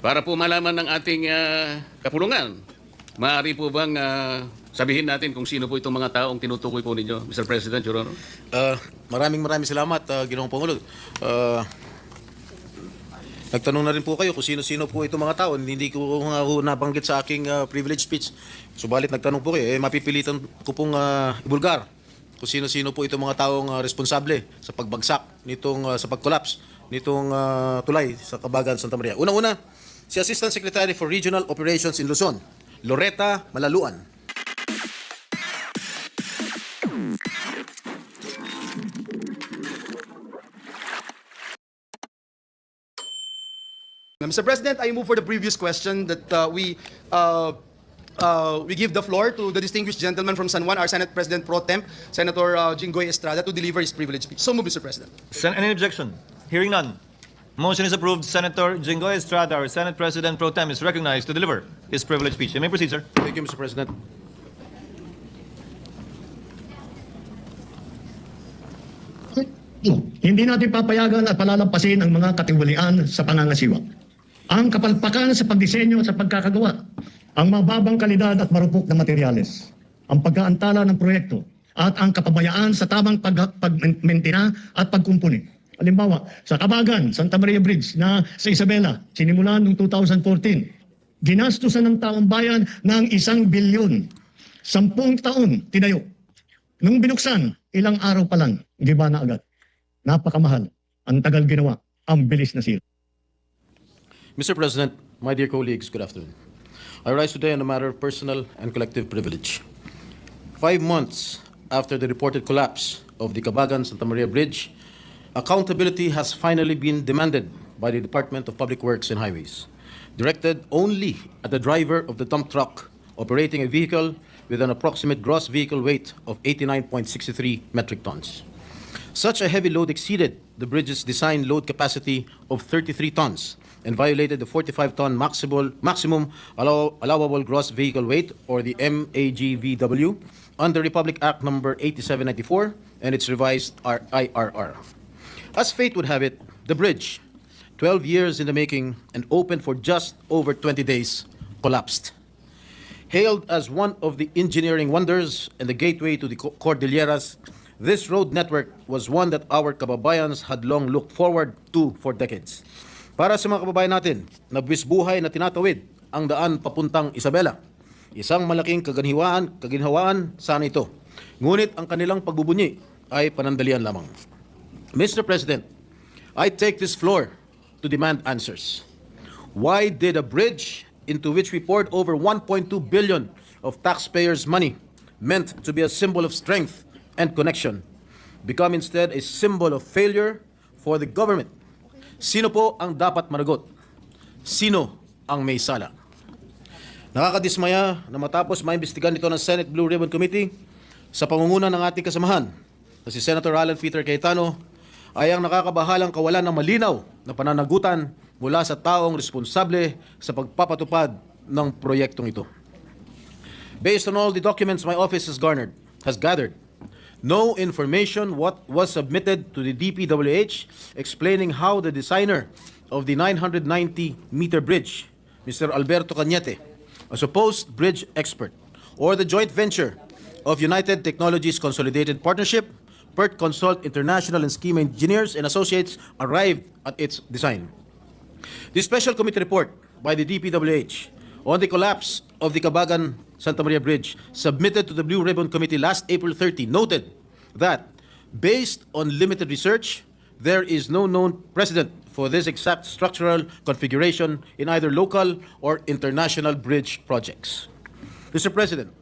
Para po malaman ng ating ah, kapulungan, maaari po bang ah, sabihin natin kung sino po itong mga taong tinutukoy po ninyo, Mr. President, Your Honor? Uh, maraming maraming salamat, uh, Ginoong Pangulo. Uh, nagtanong na rin po kayo kung sino-sino po itong mga tao. Hindi ko nga ho nabanggit sa aking uh, privilege speech. Subalit nagtanong po kayo, eh, mapipilitan ko pong uh, ibulgar kung sino-sino po itong mga taong uh, responsable sa pagbagsak nitong uh, sa pag-collapse nitong uh, tulay sa Kabagan, Santa Maria. Una-una, si Assistant Secretary for Regional Operations in Luzon, Loretta Malaluan. Mr. President, I move for the previous question that uh, we uh, uh, we give the floor to the distinguished gentleman from San Juan, our Senate President Pro Temp, Senator uh, Jinggoy Estrada, to deliver his privilege speech. So move, Mr. President. Sen- Any objection? Hearing none. Motion is approved. Senator Jingoy Estrada, our Senate President Pro Tem, is recognized to deliver his privilege speech. You may proceed, sir. Thank you, Mr. President. Hindi natin papayagan at palalampasin ang mga katiwalian sa pangangasiwa. Ang kapalpakan sa pagdisenyo at sa pagkakagawa, ang mababang kalidad at marupok na materyales, ang pagkaantala ng proyekto, at ang kapabayaan sa tamang pag pagmentina at pagkumpuni. Halimbawa, sa Kabagan, Santa Maria Bridge na sa Isabela, sinimulan noong 2014, ginastusan ng taong bayan ng isang bilyon. Sampung taon tinayo. Nung binuksan, ilang araw pa lang, giba na agad. Napakamahal. Ang tagal ginawa. Ang bilis na sila. Mr. President, my dear colleagues, good afternoon. I rise today on a matter of personal and collective privilege. Five months after the reported collapse of the Kabagan Santa Maria Bridge, accountability has finally been demanded by the Department of Public Works and Highways, directed only at the driver of the dump truck operating a vehicle with an approximate gross vehicle weight of 89.63 metric tons. Such a heavy load exceeded the bridge's design load capacity of 33 tons and violated the 45-ton maximum, maximum allow, allowable gross vehicle weight, or the MAGVW, under Republic Act Number 8794 and its revised R- IRR. As fate would have it, the bridge, 12 years in the making and opened for just over 20 days, collapsed. Hailed as one of the engineering wonders and the gateway to the Co- Cordilleras, this road network was one that our kababayans had long looked forward to for decades. Para sa mga kababayan natin na buwis buhay na tinatawid ang daan papuntang Isabela, isang malaking kaganhiwaan, kaginhawaan sana ito. Ngunit ang kanilang pagbubunyi ay panandalian lamang. Mr. President, I take this floor to demand answers. Why did a bridge into which we poured over 1.2 billion of taxpayers' money, meant to be a symbol of strength and connection, become instead a symbol of failure for the government? Sino po ang dapat managot? Sino ang may sala? Nakakadismaya na matapos maimbestigan ito ng Senate Blue Ribbon Committee sa pangunguna ng ating kasamahan na si Senator Alan Peter Cayetano ay ang nakakabahalang kawalan ng malinaw na pananagutan mula sa taong responsable sa pagpapatupad ng proyektong ito. Based on all the documents my office has garnered, has gathered, no information what was submitted to the DPWH explaining how the designer of the 990-meter bridge, Mr. Alberto Cañete, a supposed bridge expert, or the joint venture of United Technologies Consolidated Partnership, PERT Consult International and Scheme Engineers and Associates arrived at its design. The special committee report by the DPWH on the collapse of the Kabagan Santa Maria Bridge submitted to the Blue Ribbon Committee last April 30 noted that based on limited research, there is no known precedent for this exact structural configuration in either local or international bridge projects. Mr. President,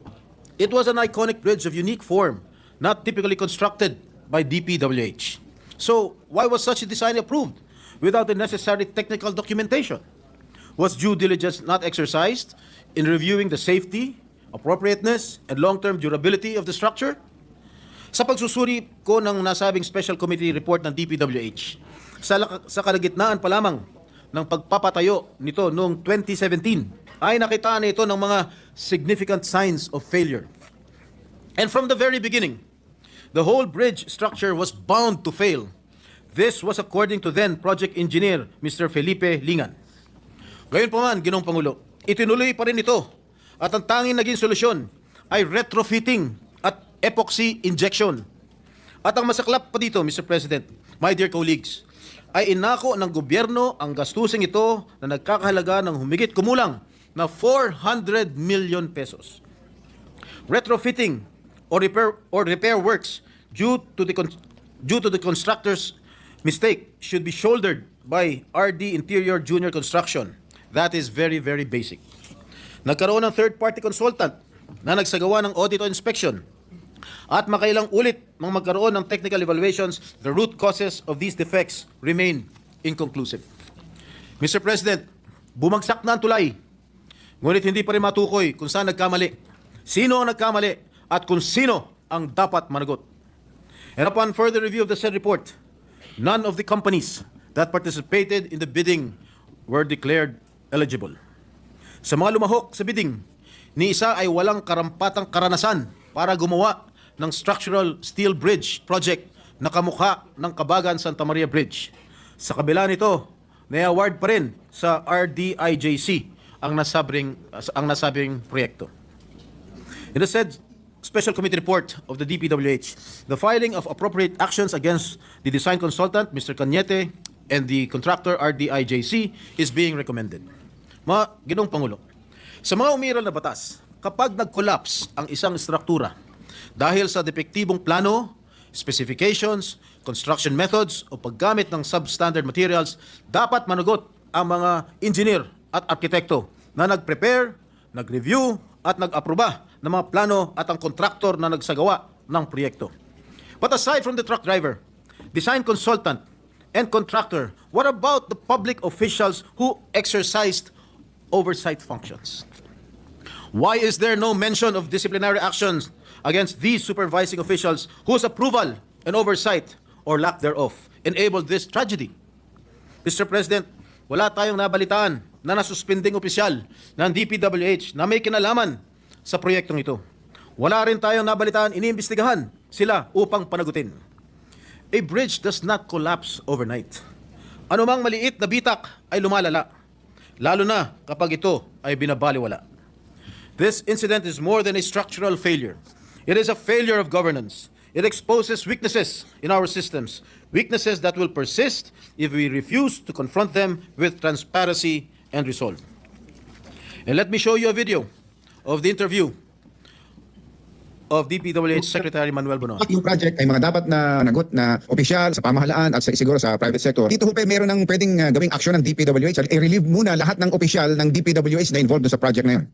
it was an iconic bridge of unique form, not typically constructed by DPWH. So, why was such a design approved without the necessary technical documentation? Was due diligence not exercised in reviewing the safety, appropriateness, and long-term durability of the structure? Sa pagsusuri ko ng nasabing special committee report ng DPWH, sa, sa kalagitnaan pa lamang ng pagpapatayo nito noong 2017, ay nakitaan ito ng mga significant signs of failure. And from the very beginning, the whole bridge structure was bound to fail. This was according to then project engineer Mr. Felipe Lingan. Gayon pa man, Ginong Pangulo, itinuloy pa rin ito at ang tanging naging solusyon ay retrofitting at epoxy injection. At ang masaklap pa dito, Mr. President, my dear colleagues, ay inako ng gobyerno ang gastusing ito na nagkakahalaga ng humigit kumulang na 400 million pesos. Retrofitting or repair or repair works due to the due to the constructor's mistake should be shouldered by RD Interior Junior Construction. That is very very basic. Nagkaroon ng third party consultant na nagsagawa ng audit o inspection at makailang ulit mang magkaroon ng technical evaluations, the root causes of these defects remain inconclusive. Mr. President, bumagsak na ang tulay. Ngunit hindi pa rin matukoy kung saan nagkamali, sino ang nagkamali, at kung sino ang dapat managot. And upon further review of the said report, none of the companies that participated in the bidding were declared eligible. Sa mga lumahok sa bidding, ni isa ay walang karampatang karanasan para gumawa ng structural steel bridge project na kamukha ng Kabagan Santa Maria Bridge. Sa kabila nito, na-award pa rin sa RDIJC ang nasabing, ang nasabing proyekto. In the said Special Committee report of the DPWH, the filing of appropriate actions against the design consultant, Mr. Cañete, and the contractor, RDIJC, is being recommended. Mga ginong Pangulo, sa mga umiral na batas, kapag nag-collapse ang isang struktura dahil sa depektibong plano, specifications, construction methods o paggamit ng substandard materials, dapat managot ang mga engineer at arkitekto na nag-prepare, nag-review at nag-aproba ng mga plano at ang kontraktor na nagsagawa ng proyekto. But aside from the truck driver, design consultant, and contractor, what about the public officials who exercised oversight functions? Why is there no mention of disciplinary actions against these supervising officials whose approval and oversight or lack thereof enabled this tragedy? Mr. President, wala tayong nabalitaan na nasuspending opisyal ng DPWH na may kinalaman sa proyektong ito. Wala rin tayong nabalitaan iniimbestigahan sila upang panagutin. A bridge does not collapse overnight. Anumang maliit na bitak ay lumalala, lalo na kapag ito ay binabaliwala. This incident is more than a structural failure. It is a failure of governance. It exposes weaknesses in our systems, weaknesses that will persist if we refuse to confront them with transparency and resolve. And let me show you a video of the interview of DPWH Secretary Manuel Bonoan. yung project ay mga dapat na nagot na opisyal sa pamahalaan at sa, siguro sa private sector. Dito ho pa meron ng pwedeng uh, gawing aksyon ng DPWH. I-relieve muna lahat ng opisyal ng DPWH na involved sa project na yun.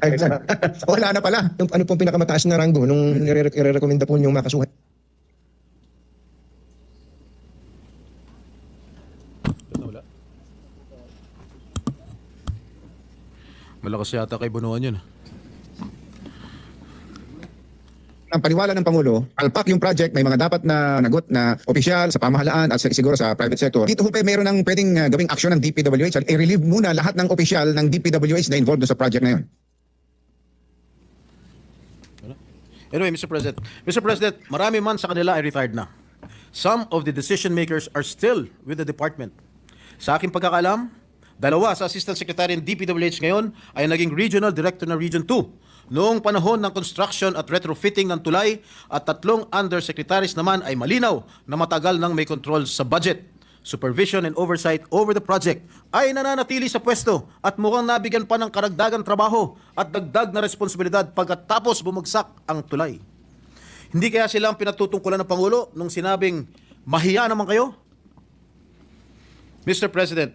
Ay, wala na pala. Yung ano pong pinakamataas na ranggo nung nire- nire-recommenda po yung makasuhan? Malakas yata kay Bonoan yun. Ang paniwala ng Pangulo, alpak yung project, may mga dapat na nagot na opisyal sa pamahalaan at siguro sa private sector. Dito ho pa meron ng pwedeng uh, gawing aksyon ng DPWH. I-relieve muna lahat ng opisyal ng DPWH na involved sa project na yun. Anyway, Mr. President, Mr. President, marami man sa kanila ay retired na. Some of the decision makers are still with the department. Sa aking pagkakalam, dalawa sa Assistant Secretary ng DPWH ngayon ay naging Regional Director ng Region 2 noong panahon ng construction at retrofitting ng tulay at tatlong undersecretaries naman ay malinaw na matagal nang may control sa budget, supervision and oversight over the project ay nananatili sa pwesto at mukhang nabigyan pa ng karagdagang trabaho at dagdag na responsibilidad pagkatapos bumagsak ang tulay. Hindi kaya sila ang pinatutungkulan ng Pangulo nung sinabing, mahiya naman kayo? Mr. President,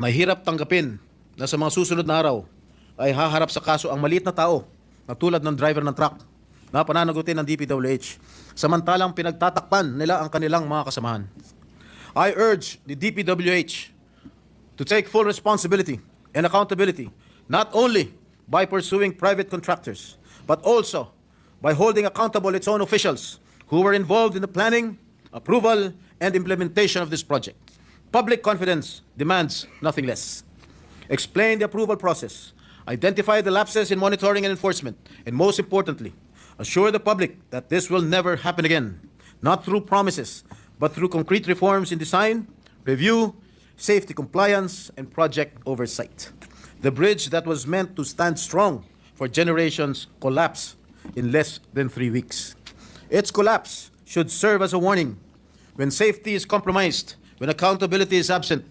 mahirap tanggapin na sa mga susunod na araw ay haharap sa kaso ang maliit na tao na tulad ng driver ng truck na pananagutin ng DPWH samantalang pinagtatakpan nila ang kanilang mga kasamahan. I urge the DPWH to take full responsibility and accountability not only by pursuing private contractors but also by holding accountable its own officials who were involved in the planning, approval, and implementation of this project. Public confidence demands nothing less. Explain the approval process, identify the lapses in monitoring and enforcement, and most importantly, assure the public that this will never happen again, not through promises, but through concrete reforms in design, review, safety compliance, and project oversight. The bridge that was meant to stand strong for generations collapsed in less than three weeks. Its collapse should serve as a warning. When safety is compromised, when accountability is absent,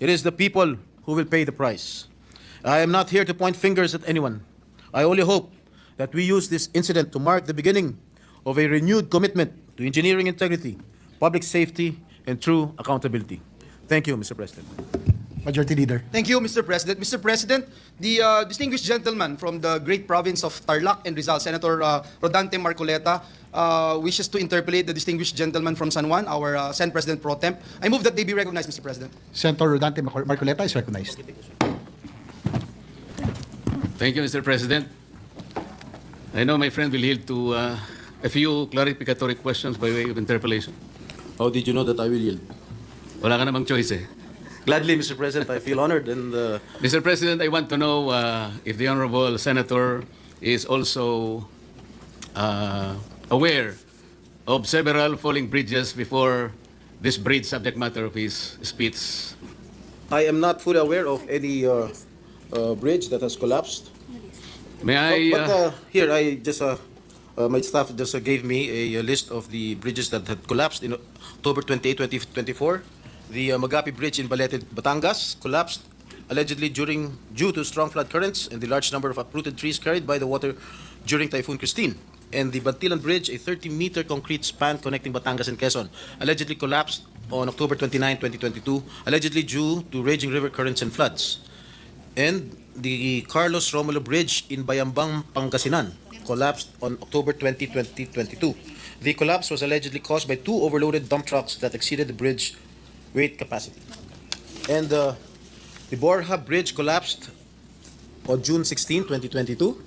it is the people who will pay the price. I am not here to point fingers at anyone. I only hope that we use this incident to mark the beginning of a renewed commitment to engineering integrity, public safety, and true accountability. Thank you, Mr. President. Majority Leader. Thank you, Mr. President. Mr. President, the uh, distinguished gentleman from the great province of Tarlac and Rizal, Senator uh, Rodante Marcoleta, uh, wishes to interpolate the distinguished gentleman from San Juan, our uh, Senate President Pro Temp. I move that they be recognized, Mr. President. Senator Rodante Mar- Marcoleta is recognized. Thank you, Mr. President. I know my friend will yield to uh, a few clarificatory questions by way of interpellation. How did you know that I will yield? Wala ka namang choice eh. Gladly, Mr. President, I feel honored and uh, Mr. President, I want to know uh, if the Honorable Senator is also uh, aware of several falling bridges before this bridge subject matter of his speech. I am not fully aware of any uh, uh, bridge that has collapsed. May I... but uh, uh, here, I just uh, uh, my staff just uh, gave me a, uh list of the bridges that had collapsed in October 28, 2024. The uh, Magapi Bridge in Balete, Batangas collapsed allegedly during due to strong flood currents and the large number of uprooted trees carried by the water during Typhoon Christine. And the Bantilan Bridge, a 30-meter concrete span connecting Batangas and Quezon, allegedly collapsed on October 29, 2022, allegedly due to raging river currents and floods. And the Carlos Romulo Bridge in Bayambang, Pangasinan collapsed on October 20, 2022. The collapse was allegedly caused by two overloaded dump trucks that exceeded the bridge weight capacity. And uh, the Borja Bridge collapsed on June 16, 2022.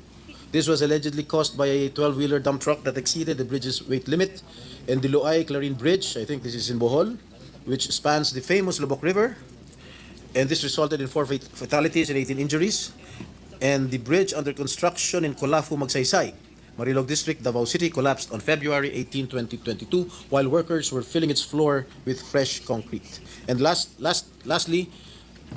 This was allegedly caused by a 12-wheeler dump truck that exceeded the bridge's weight limit. And the Loay Clarin Bridge, I think this is in Bohol, which spans the famous Lubok River, and this resulted in four fatalities and 18 injuries. And the bridge under construction in Colafu, Magsaysay, Marilog District, Davao City, collapsed on February 18, 2022, while workers were filling its floor with fresh concrete. And last, last, lastly,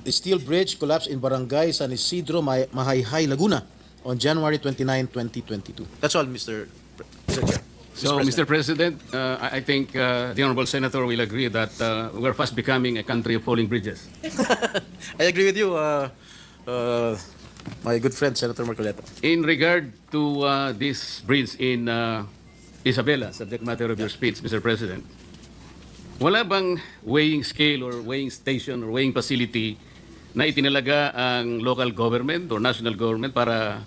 the steel bridge collapsed in Barangay San Isidro, Ma- Mahayhay, Laguna, on January 29, 2022. That's all, Mr. Pre- Mr. Chair. So, Mr. President, uh, I I think uh, the Honorable Senator will agree that uh, we're fast becoming a country of falling bridges. I agree with you, uh, uh, my good friend, Senator Marcoleta. In regard to uh, this bridge in uh, Isabela, subject matter of your speech, Mr. President, wala bang weighing scale or weighing station or weighing facility na itinalaga ang local government or national government para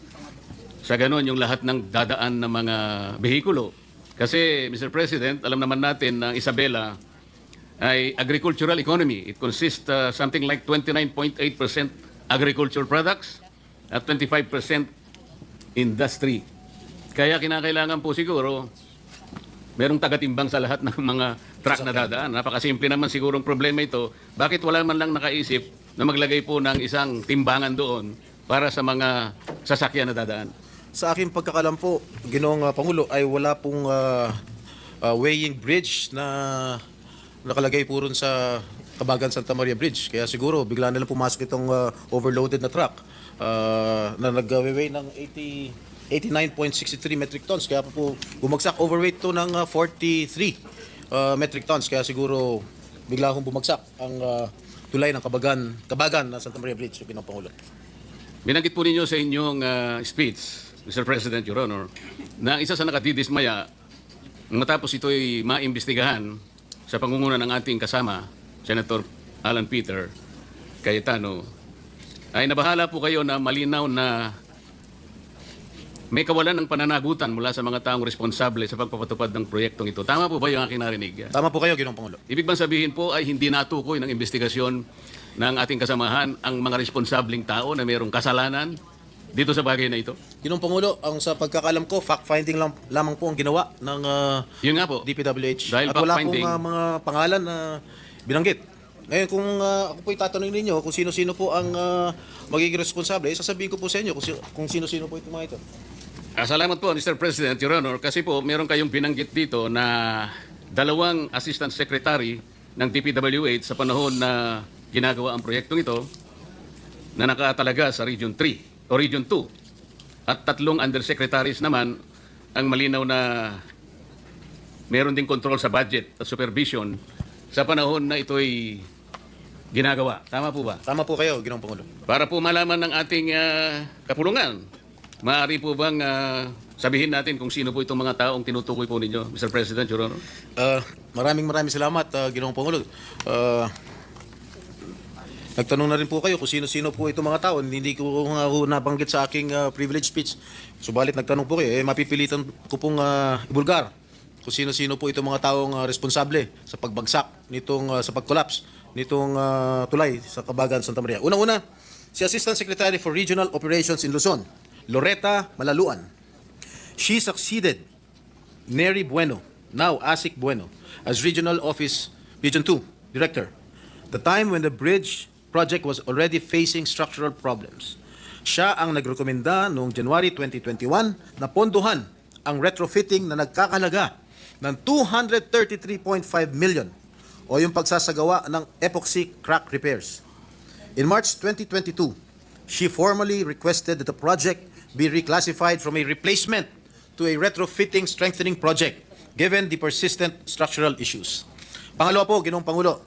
sa ganon yung lahat ng dadaan ng mga behikulo? Kasi, Mr. President, alam naman natin na Isabela ay agricultural economy. It consists uh, something like 29.8% agricultural products at 25% industry. Kaya kinakailangan po siguro merong tagatimbang sa lahat ng mga truck na dadaan. Napakasimple naman sigurong problema ito. Bakit wala man lang nakaisip na maglagay po ng isang timbangan doon para sa mga sasakyan na dadaan? Sa aking pagkakalam po, Ginoong uh, Pangulo, ay wala pong uh, uh, weighing bridge na nakalagay po rin sa Kabagan Santa Maria Bridge. Kaya siguro bigla nilang pumasok itong uh, overloaded na truck uh, na nag-weigh ng 80, 89.63 metric tons. Kaya po, bumagsak overweight to ng uh, 43 uh, metric tons. Kaya siguro bigla hong bumagsak ang uh, tulay ng Kabagan, Kabagan na Santa Maria Bridge, Ginoong Pangulo. Binanggit po ninyo sa inyong uh, speech, Mr. President, Your Honor, na isa sa nakadidismaya matapos ito'y maimbestigahan sa pangunguna ng ating kasama, Senator Alan Peter Cayetano, ay nabahala po kayo na malinaw na may kawalan ng pananagutan mula sa mga taong responsable sa pagpapatupad ng proyektong ito. Tama po ba yung aking narinig? Tama po kayo, Ginoong Pangulo. Ibig bang sabihin po ay hindi natukoy ng investigasyon ng ating kasamahan ang mga responsabling tao na mayroong kasalanan dito sa bagay na ito? Ginong Pangulo, ang sa pagkakalam ko, fact-finding lang, lamang po ang ginawa ng uh, Yun nga po. DPWH. Dahil At wala pong uh, mga pangalan na binanggit. Ngayon, kung uh, ako po'y tatanungin ninyo kung sino-sino po ang uh, magiging responsable, eh, sasabihin ko po sa inyo kung, kung sino-sino po itong mga ito. Ah, salamat po, Mr. President, Your Honor, kasi po meron kayong binanggit dito na dalawang assistant secretary ng DPWH sa panahon na ginagawa ang proyektong ito na nakatalaga sa Region 3 o Region 2 at tatlong undersecretaries naman ang malinaw na meron ding control sa budget at supervision sa panahon na ito'y ginagawa. Tama po ba? Tama po kayo, Ginoong Pangulo. Para po malaman ng ating ah, kapulungan, maaari po bang ah, sabihin natin kung sino po itong mga taong tinutukoy po ninyo, Mr. President, Your Honor? Uh, maraming maraming salamat, uh, Ginoong Pangulo. Uh, nagtanong na rin po kayo kung sino-sino po itong mga tao. Hindi ko nga ho nabanggit sa aking uh, privilege speech. Subalit nagtanong po kayo, eh, mapipilitan ko pong uh, ibulgar kung sino-sino po itong mga taong uh, responsable sa pagbagsak nitong uh, sa pag-collapse nitong uh, tulay sa Kabagan, Santa Maria. Una-una, si Assistant Secretary for Regional Operations in Luzon, Loretta Malaluan. She succeeded Neri Bueno, now Asik Bueno, as Regional Office Region 2 Director. The time when the bridge project was already facing structural problems. Siya ang nagrekomenda noong January 2021 na ponduhan ang retrofitting na nagkakalaga ng 233.5 million o yung pagsasagawa ng epoxy crack repairs. In March 2022, she formally requested that the project be reclassified from a replacement to a retrofitting strengthening project given the persistent structural issues. Pangalawa po, Ginoong Pangulo,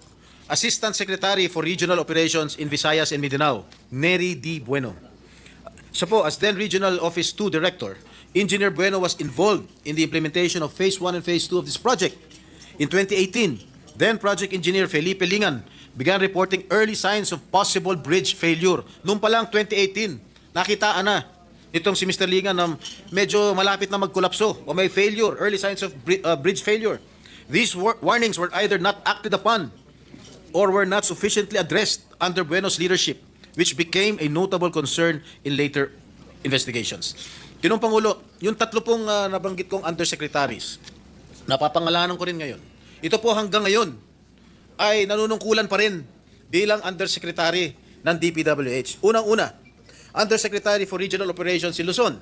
Assistant Secretary for Regional Operations in Visayas and Mindanao, Neri D. Bueno. Siya po, as then Regional Office 2 Director, Engineer Bueno was involved in the implementation of Phase 1 and Phase 2 of this project. In 2018, then Project Engineer Felipe Lingan began reporting early signs of possible bridge failure. Noong pa lang 2018, nakitaan na itong si Mr. Lingan na medyo malapit na magkolapso o may failure, early signs of uh, bridge failure. These war- warnings were either not acted upon or were not sufficiently addressed under Bueno's leadership, which became a notable concern in later investigations. Kinong Pangulo, yung tatlo pong ah, nabanggit kong undersecretaries, napapangalanan ko rin ngayon. Ito po hanggang ngayon ay nanunungkulan pa rin bilang undersecretary ng DPWH. Unang-una, Undersecretary for Regional Operations in Luzon,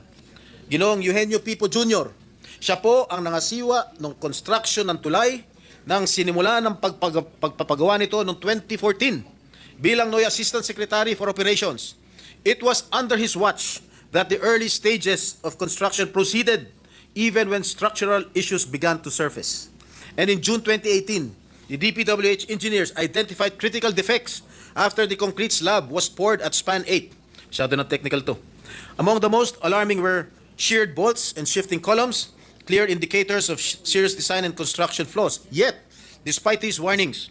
Ginoong Eugenio Pipo Jr. Siya po ang nangasiwa ng construction ng tulay nang sinimula ng pagpag- pagpapagawa nito noong 2014 bilang Noy Assistant Secretary for Operations. It was under his watch that the early stages of construction proceeded even when structural issues began to surface. And in June 2018, the DPWH engineers identified critical defects after the concrete slab was poured at span 8. Masyado na technical to. Among the most alarming were sheared bolts and shifting columns, clear indicators of serious design and construction flaws. Yet, despite these warnings,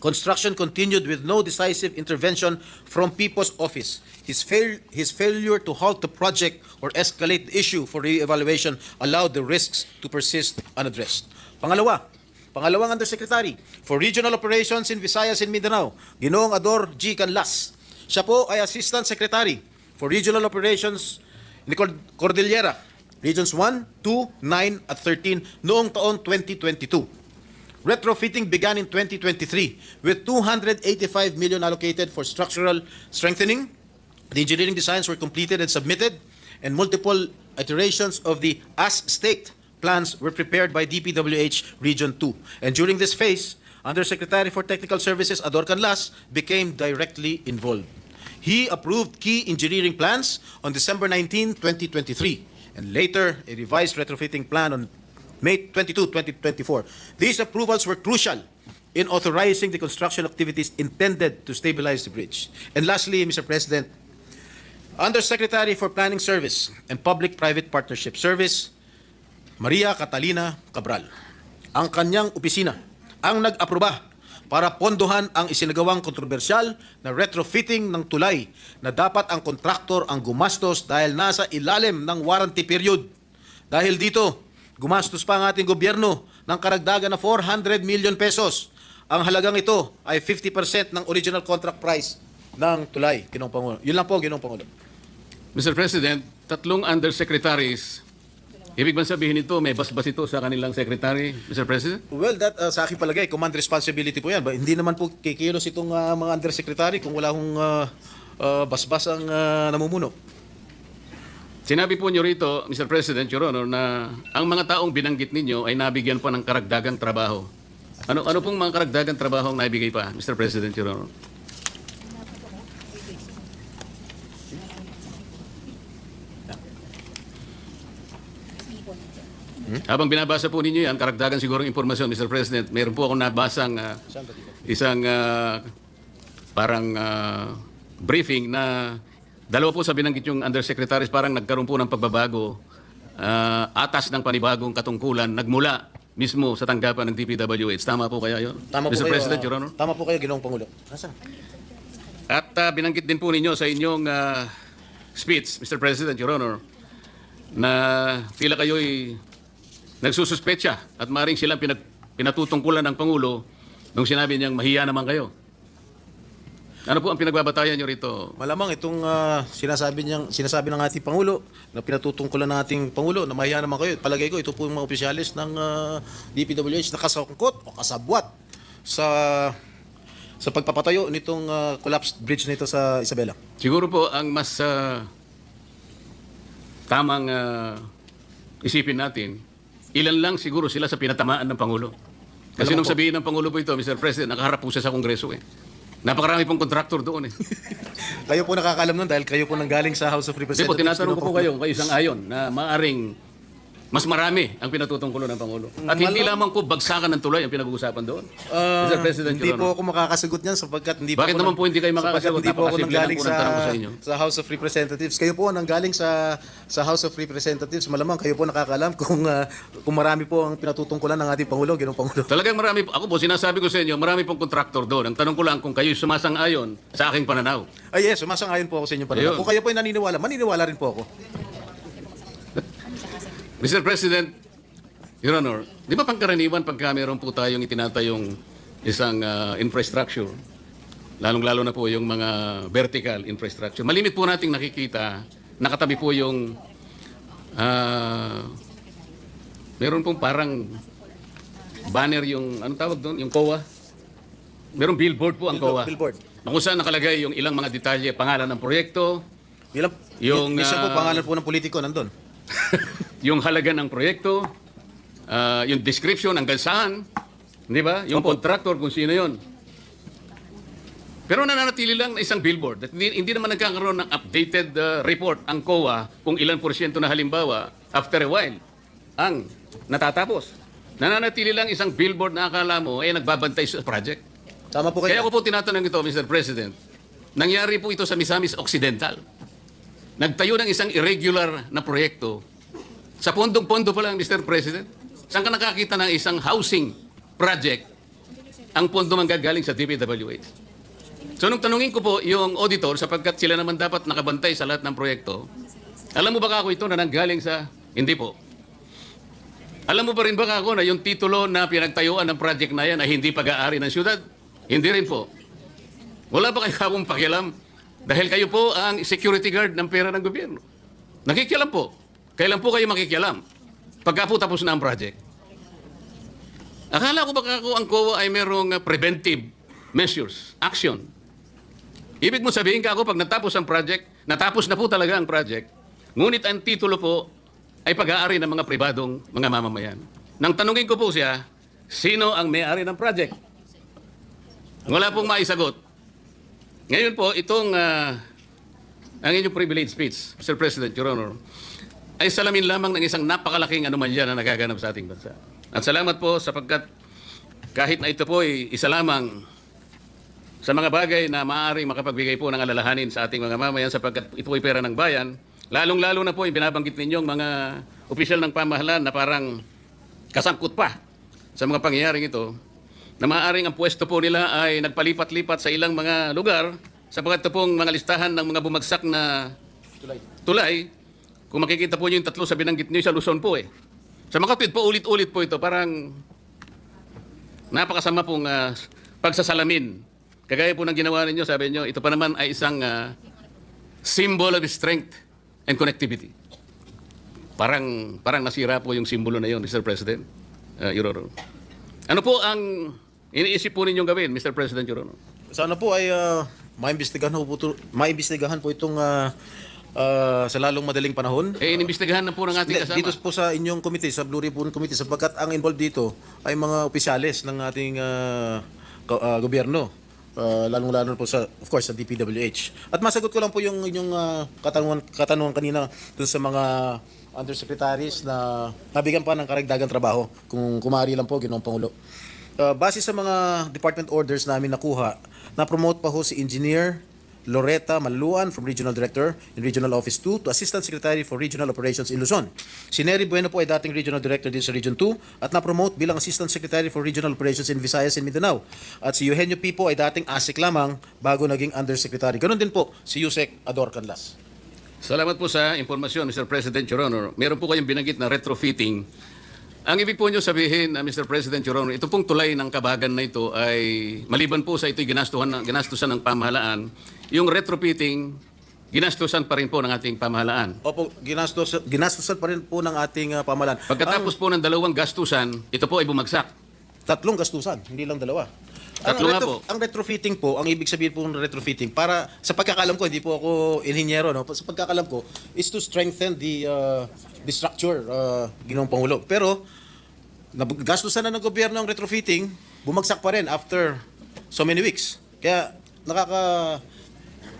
Construction continued with no decisive intervention from Pipo's office. His, fail- his failure to halt the project or escalate the issue for re-evaluation allowed the risks to persist unaddressed. Pangalawa, pangalawang undersecretary for regional operations in Visayas and Mindanao, Ginoong Ador G. Canlas. Siya po ay assistant secretary for regional operations in Cord- Cordillera, regions 1, 2, 9 at 13 noong taon 2022. Retrofitting began in 2023 with 285 million allocated for structural strengthening. The engineering designs were completed and submitted, and multiple iterations of the as-staked plans were prepared by DPWH Region 2. And during this phase, Undersecretary for Technical Services Ador Canlas became directly involved. He approved key engineering plans on December 19, 2023, and later a revised retrofitting plan on May 22, 2024. These approvals were crucial in authorizing the construction activities intended to stabilize the bridge. And lastly, Mr. President, Undersecretary for Planning Service and Public-Private Partnership Service, Maria Catalina Cabral. Ang kanyang opisina ang nag-aproba para pondohan ang isinagawang kontrobersyal na retrofitting ng tulay na dapat ang kontraktor ang gumastos dahil nasa ilalim ng warranty period. Dahil dito, gumastos pa ang ating gobyerno ng karagdagan na 400 million pesos. Ang halagang ito ay 50% ng original contract price ng tulay, Ginong Pangulo. Yun lang po, Ginong Pangulo. Mr. President, tatlong undersecretaries, ibig bang sabihin ito, may basbas ito sa kanilang secretary, Mr. President? Well, that uh, sa akin palagay, command responsibility po yan. Ba, hindi naman po kikilos itong uh, mga undersecretary kung wala hong uh, uh, basbas ang uh, namumuno. Sinabi po nyo rito, Mr. President, Your Honor, na ang mga taong binanggit ninyo ay nabigyan pa ng karagdagang trabaho. Ano ano pong mga karagdagang trabaho ang naibigay pa, Mr. President, Your Honor? Habang binabasa po ninyo yan, karagdagan siguro impormasyon, Mr. President, meron po akong nabasang ah, isang ah, parang ah, briefing na dalawa po sa binanggit yung undersecretaries parang nagkaroon po ng pagbabago ah, atas ng panibagong katungkulan nagmula mismo sa tanggapan ng DPWH. Tama po kaya yun? Tama po Mr. kayo, President, ah, Your Honor? Tama po kayo, Ginoong Pangulo. Nasaan? At ah, binanggit din po ninyo sa inyong ah, speech, Mr. President, Your Honor, na tila kayo'y nagsususpecha at maring silang pinag, pinatutungkulan ng Pangulo nung sinabi niyang mahiya naman kayo. Ano po ang pinagbabatayan niyo rito? Malamang itong ah, sinasabi niyang sinasabi ng ating pangulo na pinatutungkulan ng ating pangulo na mahiya naman kayo. Palagay ko ito po yung mga opisyalis ng ah, DPWH na kasangkot o kasabwat sa sa pagpapatayo nitong ah, collapsed bridge nito sa Isabela. Siguro po ang mas ah, tamang ah, isipin natin, ilan lang siguro sila sa pinatamaan ng Pangulo. Kasi nung sabihin ng Pangulo po ito, Mr. President, nakaharap po siya sa Kongreso eh. Napakarami pong kontraktor doon eh. Kayo po nakakaalam nun dahil kayo po nanggaling sa House of Hindi Representatives. po, tinatanong ko po kayo kayo isang ayon na maaring mas marami ang pinatutungkulo ng Pangulo. At hindi lamang po bagsakan ng tulay ang pinag-uusapan doon. Ah, Mr. President, hindi Your po Honor. ako makakasagot niyan sapagkat hindi Bakit po ako naman po hindi kayo sapagkat makakasagot? Hindi po ako Napakasimple lang nanggaling po sa, ng tanong ko sa inyo. sa House of Representatives. Kayo po ang nanggaling sa sa House of Representatives. Malamang kayo po nakakaalam kung ah, kung marami po ang pinatutungkulan ng ating Pangulo, Ginoong Pangulo. Talagang marami po. Ako po, sinasabi ko sa inyo, marami pong kontraktor doon. Ang tanong ko lang kung kayo sumasang-ayon sa aking pananaw. Ay yes, sumasang-ayon po ako sa inyo pananaw. Ayun. Kung kayo po ay naniniwala, maniniwala rin po ako. Mr. President, Your Honor, di ba pangkaraniwan pagka meron po tayong itinatayong isang ah, infrastructure, lalong-lalo na po yung mga vertical infrastructure, malimit po nating nakikita, nakatabi po yung, ah, meron pong parang banner yung, anong tawag doon? Yung COA? Meron billboard po ang COA. Billboard. Na kung saan nakalagay yung ilang mga detalye, pangalan ng proyekto, Ilang, Yung, yung, isa po ah, pangalan po ng politiko nandun. yung halaga ng proyekto, ah, yung description hanggang saan, di ba? Yung contractor kung sino yon. Pero nananatili lang na isang billboard. At hindi, hindi naman nagkakaroon ng updated ah, report ang COA kung ilan porsyento na halimbawa after a while ang natatapos. Nananatili lang isang billboard na akala mo ay nagbabantay sa project. Tama po Kaya kayo. ako po tinatanong ito, Mr. President. Nangyari po ito sa Misamis Occidental. Nagtayo ng isang irregular na proyekto. Sa pondong-pondo pa lang, Mr. President. Saan ka nakakita ng isang housing project ang pondo manggagaling sa DPWH? So nung tanungin ko po yung auditor sapagkat sila naman dapat nakabantay sa lahat ng proyekto, alam mo ba ako ito na nanggaling sa... Hindi po. Alam mo pa rin ba ako na yung titulo na pinagtayuan ng project na yan ay hindi pag-aari ng syudad? Hindi rin po. Wala ba kayo akong pakialam? Dahil kayo po ang security guard ng pera ng gobyerno. Nakikialam po. Kailan po kayo makikialam? Pagka po tapos na ang project. Akala ko baka ako ang COA ay merong uh, preventive measures, action. Ibig mo sabihin ka ako pag natapos ang project, natapos na po talaga ang project, ngunit ang titulo po ay pag-aari ng mga pribadong mga mamamayan. Nang tanungin ko po siya, sino ang may-ari ng project? Wala pong maisagot. Ngayon po, itong ah, ang inyong privilege speech, Mr. President, Your Honor, ay salamin lamang ng isang napakalaking anomalya na nagaganap sa ating bansa. At salamat po sapagkat kahit na ito po ay isa lamang sa mga bagay na maaaring makapagbigay po ng alalahanin sa ating mga mamayan sapagkat ito ay pera ng bayan, lalong-lalo na po yung binabanggit ninyong mga opisyal ng pamahalaan na parang kasangkot pa sa mga pangyayaring ito, na maaaring ang pwesto po nila ay nagpalipat-lipat sa ilang mga lugar sapagkat ito pong mga listahan ng mga bumagsak na tulay, kung makikita po niyo yung tatlo sa binanggit niyo sa Luzon po eh. Sa Makatwid po, ulit-ulit po ito. Parang napakasama pong ah, pagsasalamin. Kagaya po ng ginawa ninyo, sabi niyo, ito pa naman ay isang ah, symbol of strength and connectivity. Parang parang nasira po yung simbolo na yon, Mr. President, uh, Your Honor. Ano po ang iniisip po ninyong gawin, Mr. President, Your Honor? Sana po ay ah, maimbestigahan po, ito- maimbestigahan po itong ah, ah, sa lalong madaling panahon. Eh, inimbestigahan na po ng ating kasama. dito po sa inyong committee, sa Blue Ribbon Committee, sapagkat ang involved dito ay mga opisyales ng ating go- ah, gobyerno. Ah, lalong-lalo po sa, of course, sa DPWH. At masagot ko lang po yung inyong ah, katanungan, katanungan kanina dun sa mga undersecretaries na nabigyan pa ng karagdagang trabaho kung kumari lang po, Ginoong Pangulo. Uh, base sa mga department orders namin nakuha, na-promote pa ho si Engineer Loretta Maluan from Regional Director in Regional Office 2 to Assistant Secretary for Regional Operations in Luzon. Si Nery Bueno po ay dating Regional Director din sa Region 2 at na-promote bilang Assistant Secretary for Regional Operations in Visayas and Mindanao. At si Eugenio Pipo ay dating ASIC lamang bago naging Undersecretary. Ganon din po si Yusek Ador Canlas. Salamat po sa impormasyon, Mr. President, Your Honor. Meron po kayong binanggit na retrofitting. Ang ibig po nyo sabihin, uh, Mr. President, Your ito pong tulay ng kabagan na ito ay maliban po sa ito'y ginastuhan, ginastusan ng pamahalaan, yung retrofitting, ginastusan pa rin po ng ating pamahalaan. Opo, ginastos, ginastosan pa rin po ng ating uh, pamalan. Pagkatapos po ng dalawang gastusan, ito po ay bumagsak. Tatlong gastusan, hindi lang dalawa. Tatlo ang, po. ang retrofitting po, ang ibig sabihin po ng retrofitting, para sa pagkakalam ko, hindi po ako inhinyero, no? sa pagkakalam ko, is to strengthen the, uh, the structure, uh, Ginoong Pangulo. Pero, gastusan na ng gobyerno ang retrofitting, bumagsak pa rin after so many weeks. Kaya, nakaka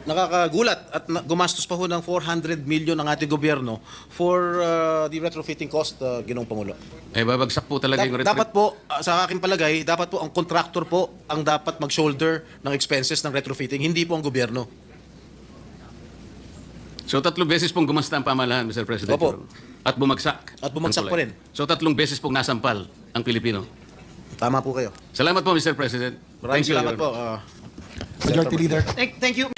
nakakagulat at na- gumastos pa ho ng 400 million ang ating gobyerno for uh, the retrofitting cost, uh, Ginoong Pangulo. Eh, babagsak po talaga yung retro- dapat po, uh, sa aking palagay, dapat po ang contractor po ang dapat mag-shoulder ng expenses ng retrofitting, hindi po ang gobyerno. So tatlong beses pong gumasta ang pamahalaan, Mr. President. Opo. At bumagsak. At bumagsak ang pa rin. So tatlong beses pong nasampal ang Pilipino. Tama po kayo. Salamat po, Mr. President. Maraming Thank you, salamat Your Honor. po. uh, Majority Leader. Thank, thank you.